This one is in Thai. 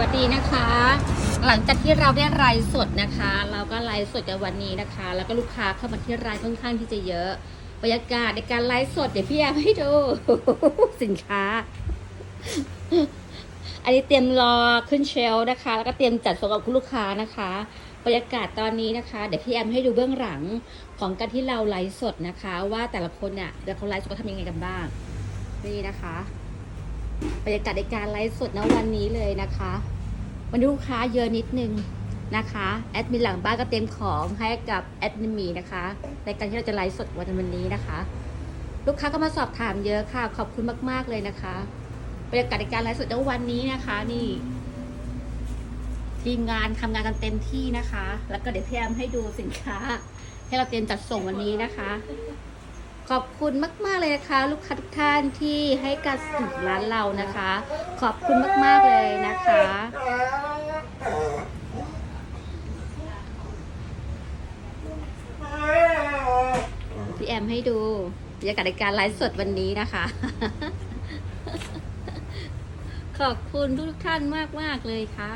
วัสดีนะคะ หลังจากที่เราได้ไลฟ์สดนะคะ เราก็ไลฟ์สดกันวันนี้นะคะ แล้วก็ลูกค้าเข้ามาที่ร้านค่อนข้างที่จะเยอะบรรยากาศในการไลฟ์สดเดี๋ยวพี่แอมให้ดูสินค้า อันนี้เตรียมรอขึ้นเชลนะคะ แล้วก็เตรียมจัดส่งกับคุณลูกค้านะคะบรรยากาศตอนนี้นะคะ เดี๋ยวพี่แอมให้ดูเบื้องหลังของการที่เราไลฟ์สดนะคะ ว่าแต่ละคนเนี่ยเดี๋ยวเขาไลฟ์สดเขาทำยังไงกันบ้าง นี่นะคะ บรรยากาศในการไลฟ์สดณวันนี้เลยนะคะวันนี้ลูกค้าเยอะนิดนึงนะคะแอดมินหลังบ้านก็เตรียมของให้กับแอดมินมีนะคะในการที่เราจะไลฟ์สดวันวันนี้นะคะ ลูกค้าก็มาสอบถามเยอะค่ะ ขอบคุณมาก ๆเลยนะคะบรรยากาศในการไลฟ์สดณวันนี้นะคะ นี่ทีมงานทำงานกันเต็มที่นะคะ แล้วก็เดี๋ยวแอมให้ดูสินค้า ให้เราเตรียมจัดส่งวันนี้นะคะ ขอบคุณมาก ๆ เลยนะคะ ลูกค้าทุกท่านที่ให้การสนับสนุนร้านเรานะคะ ขอบคุณมาก ๆ เลยนะคะ พี่แอมให้ดูบรรยากาศในการไลฟ์สดวันนี้นะคะ ขอบคุณทุกท่านมาก ๆ เลยค่ะ